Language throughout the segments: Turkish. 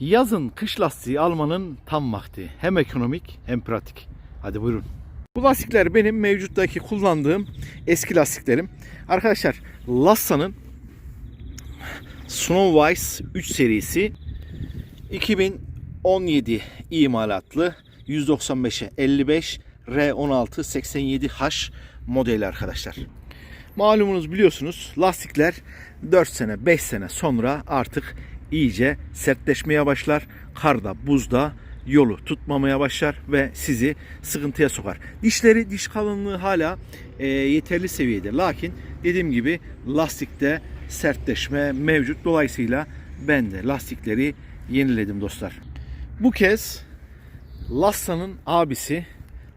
Yazın kış lastiği almanın tam vakti. Hem ekonomik hem pratik. Hadi buyurun. Bu lastikler benim mevcuttaki kullandığım eski lastiklerim. Arkadaşlar Lassa'nın Snowwise 3 serisi 2017 imalatlı 195'e 55 R16 87H modeli arkadaşlar. Malumunuz biliyorsunuz lastikler 4 sene 5 sene sonra artık iyice sertleşmeye başlar. Karda, buzda yolu tutmamaya başlar ve sizi sıkıntıya sokar. Dişleri, diş kalınlığı hala e, yeterli seviyede. Lakin dediğim gibi lastikte sertleşme mevcut. Dolayısıyla ben de lastikleri yeniledim dostlar. Bu kez Lassa'nın abisi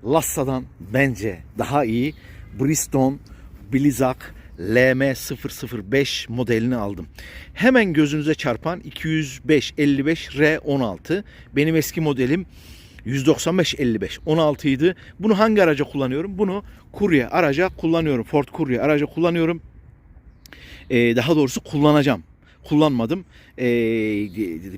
Lassa'dan bence daha iyi Bridgestone Blizzak LM005 modelini aldım. Hemen gözünüze çarpan 205 55 R16. Benim eski modelim 195 55 16 idi. Bunu hangi araca kullanıyorum? Bunu kurye araca kullanıyorum. Ford kurye araca kullanıyorum. Ee, daha doğrusu kullanacağım kullanmadım. Ee,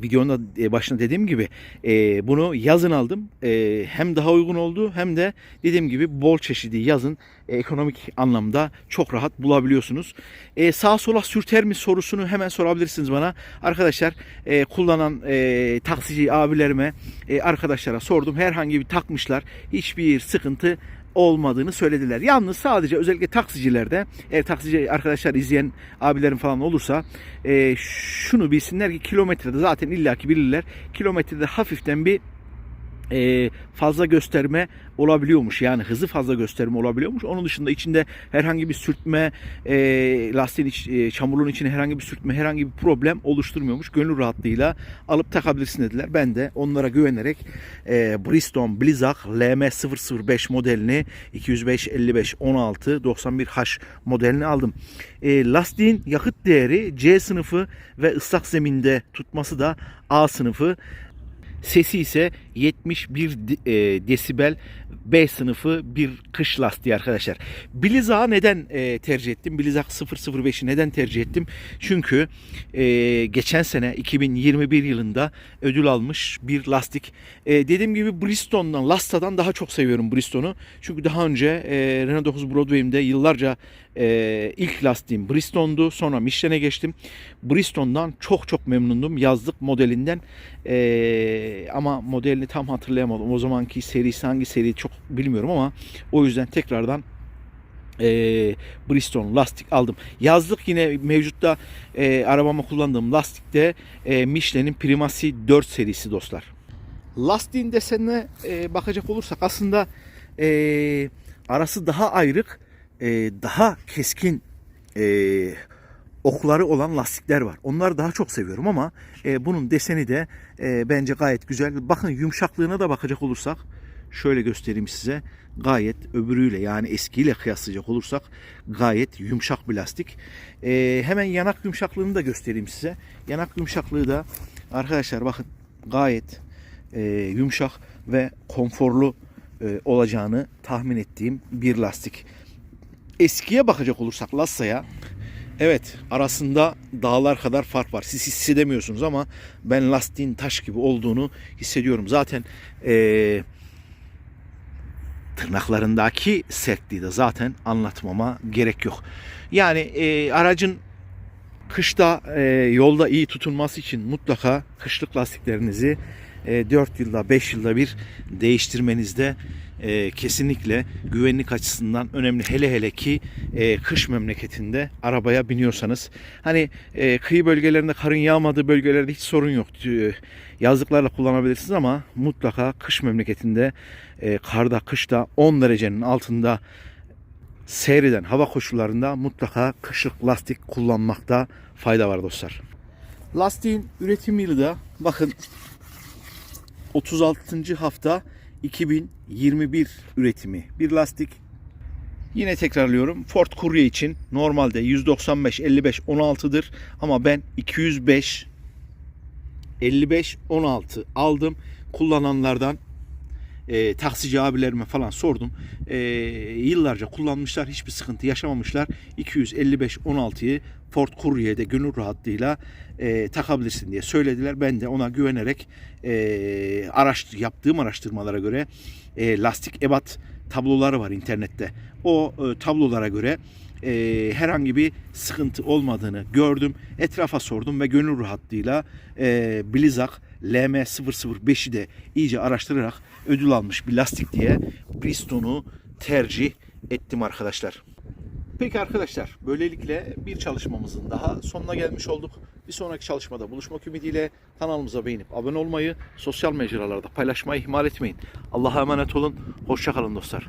videonun da başında dediğim gibi e, bunu yazın aldım. E, hem daha uygun oldu hem de dediğim gibi bol çeşidi yazın e, ekonomik anlamda çok rahat bulabiliyorsunuz. E, sağa sola sürter mi sorusunu hemen sorabilirsiniz bana. Arkadaşlar e, kullanan e, taksici abilerime e, arkadaşlara sordum. Herhangi bir takmışlar. Hiçbir sıkıntı olmadığını söylediler. Yalnız sadece özellikle taksicilerde eğer taksici arkadaşlar izleyen abilerim falan olursa e, şunu bilsinler ki kilometrede zaten illaki bilirler. Kilometrede hafiften bir e, fazla gösterme olabiliyormuş. Yani hızı fazla gösterme olabiliyormuş. Onun dışında içinde herhangi bir sürtme, e, lastiğin iç, e, çamurluğun içine herhangi bir sürtme, herhangi bir problem oluşturmuyormuş. Gönül rahatlığıyla alıp takabilirsin dediler. Ben de onlara güvenerek e, Bridgestone Blizzak LM005 modelini 205 55 16 91H modelini aldım. E, lastiğin yakıt değeri C sınıfı ve ıslak zeminde tutması da A sınıfı. Sesi ise 71 de- e, desibel B sınıfı bir kış lastiği arkadaşlar. Blizak'ı neden e, tercih ettim? Blizzak 005'i neden tercih ettim? Çünkü e, geçen sene 2021 yılında ödül almış bir lastik. E, dediğim gibi Bristol'dan, Lasta'dan daha çok seviyorum Bristol'u. Çünkü daha önce e, Renault 9 Broadway'imde yıllarca e, ilk lastiğim Bristol'du. Sonra Michelin'e geçtim. Bristol'dan çok çok memnundum. Yazlık modelinden. E, ama modelini tam hatırlayamadım. O zamanki serisi hangi seri çok bilmiyorum ama o yüzden tekrardan e, Bridgestone lastik aldım. Yazlık yine mevcutta e, arabama kullandığım lastikte e, Michelin'in Primacy 4 serisi dostlar. Lastiğin desenine e, bakacak olursak aslında e, arası daha ayrık, e, daha keskin e, okları olan lastikler var. Onları daha çok seviyorum ama e, bunun deseni de e, bence gayet güzel. Bakın yumuşaklığına da bakacak olursak şöyle göstereyim size. Gayet öbürüyle yani eskiyle kıyaslayacak olursak gayet yumuşak bir lastik. E, hemen yanak yumuşaklığını da göstereyim size. Yanak yumuşaklığı da arkadaşlar bakın gayet e, yumuşak ve konforlu e, olacağını tahmin ettiğim bir lastik. Eskiye bakacak olursak Lassa'ya evet arasında dağlar kadar fark var. Siz hissedemiyorsunuz ama ben lastiğin taş gibi olduğunu hissediyorum. Zaten e, tırnaklarındaki sertliği de zaten anlatmama gerek yok. Yani e, aracın kışta e, yolda iyi tutunması için mutlaka kışlık lastiklerinizi e, 4 yılda 5 yılda bir değiştirmenizde e, kesinlikle güvenlik açısından önemli. Hele hele ki e, kış memleketinde arabaya biniyorsanız. Hani e, kıyı bölgelerinde karın yağmadığı bölgelerde hiç sorun yok. E, Yazlıklarla kullanabilirsiniz ama mutlaka kış memleketinde e, karda kışta 10 derecenin altında seyreden hava koşullarında mutlaka kışlık lastik kullanmakta fayda var dostlar. Lastiğin üretim yılı da bakın 36. hafta 2021 üretimi bir lastik. Yine tekrarlıyorum. Ford Courier için normalde 195 55 16'dır ama ben 205 55 16 aldım. Kullananlardan e, taksici abilerime falan sordum. E, yıllarca kullanmışlar. Hiçbir sıkıntı yaşamamışlar. 255 16'yı Ford Courier'de gönül rahatlığıyla e, takabilirsin diye söylediler. Ben de ona güvenerek e, araş, yaptığım araştırmalara göre e, lastik ebat tabloları var internette. O e, tablolara göre e, herhangi bir sıkıntı olmadığını gördüm. Etrafa sordum ve gönül rahatlığıyla e, Blizzak LM005'i de iyice araştırarak ödül almış bir lastik diye Bristol'u tercih ettim arkadaşlar. Peki arkadaşlar böylelikle bir çalışmamızın daha sonuna gelmiş olduk. Bir sonraki çalışmada buluşmak ümidiyle kanalımıza beğenip abone olmayı, sosyal mecralarda paylaşmayı ihmal etmeyin. Allah'a emanet olun. Hoşçakalın dostlar.